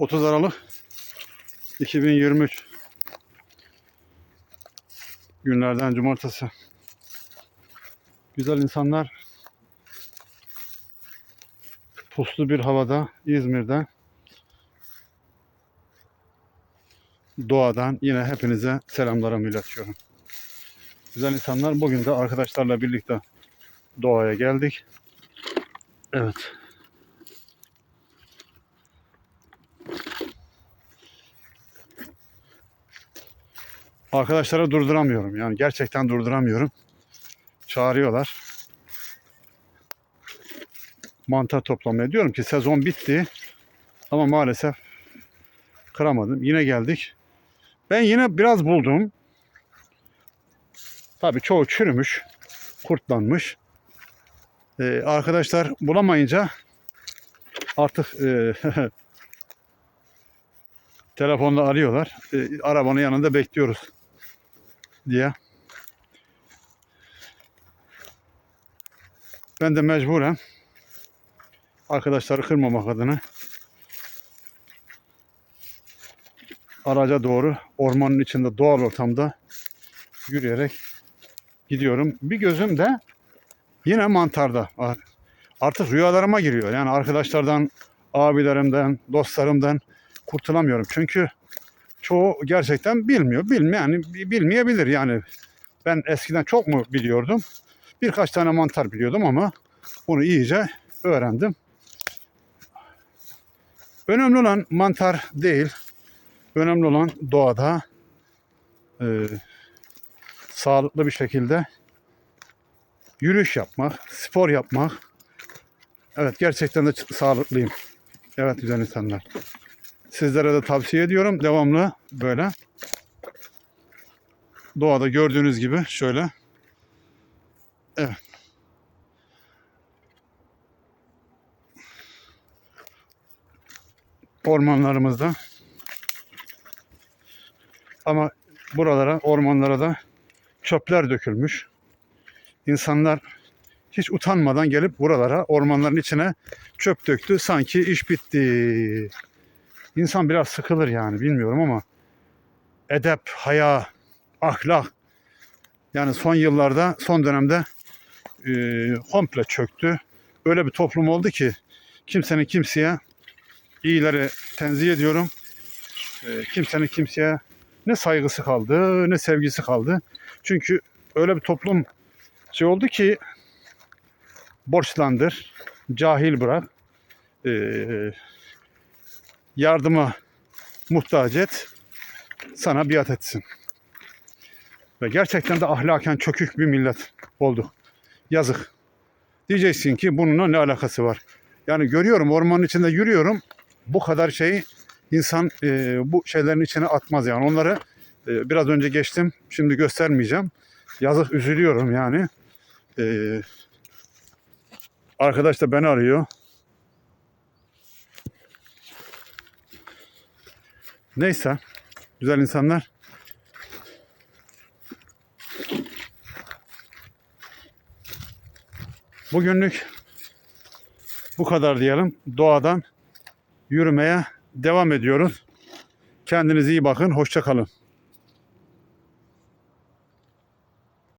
30 Aralık 2023 günlerden cumartesi. Güzel insanlar puslu bir havada İzmir'de doğadan yine hepinize selamlarımı iletiyorum. Güzel insanlar bugün de arkadaşlarla birlikte doğaya geldik. Evet. Arkadaşları durduramıyorum. Yani gerçekten durduramıyorum. Çağırıyorlar. Mantar toplamaya. Diyorum ki sezon bitti. Ama maalesef kıramadım. Yine geldik. Ben yine biraz buldum. Tabii çoğu çürümüş. Kurtlanmış. Ee, arkadaşlar bulamayınca artık e, telefonla arıyorlar. E, arabanın yanında bekliyoruz diye. Ben de mecburen arkadaşları kırmamak adına araca doğru ormanın içinde doğal ortamda yürüyerek gidiyorum. Bir gözüm de yine mantarda. Artık rüyalarıma giriyor. Yani arkadaşlardan, abilerimden, dostlarımdan kurtulamıyorum. Çünkü çoğu gerçekten bilmiyor. Bilme yani bilmeyebilir yani. Ben eskiden çok mu biliyordum? Birkaç tane mantar biliyordum ama onu iyice öğrendim. Önemli olan mantar değil. Önemli olan doğada e, sağlıklı bir şekilde yürüyüş yapmak, spor yapmak. Evet gerçekten de sağlıklıyım. Evet güzel insanlar. Sizlere de tavsiye ediyorum. Devamlı böyle doğada gördüğünüz gibi şöyle. Evet. Ormanlarımızda ama buralara, ormanlara da çöpler dökülmüş. İnsanlar hiç utanmadan gelip buralara, ormanların içine çöp döktü. Sanki iş bitti. İnsan biraz sıkılır yani bilmiyorum ama edep, haya, ahlak yani son yıllarda, son dönemde e, komple çöktü. Öyle bir toplum oldu ki kimsenin kimseye iyileri tenzih ediyorum. E, kimsenin kimseye ne saygısı kaldı, ne sevgisi kaldı. Çünkü öyle bir toplum şey oldu ki borçlandır, cahil bırak, e, yardıma muhtaç et, sana biat etsin. Ve gerçekten de ahlaken çökük bir millet olduk. Yazık. Diyeceksin ki bununla ne alakası var? Yani görüyorum ormanın içinde yürüyorum. Bu kadar şeyi insan e, bu şeylerin içine atmaz yani. Onları e, biraz önce geçtim. Şimdi göstermeyeceğim. Yazık üzülüyorum yani. E, arkadaş da beni arıyor. Neyse. Güzel insanlar. Bugünlük bu kadar diyelim. Doğadan yürümeye devam ediyoruz. Kendinize iyi bakın. Hoşça kalın.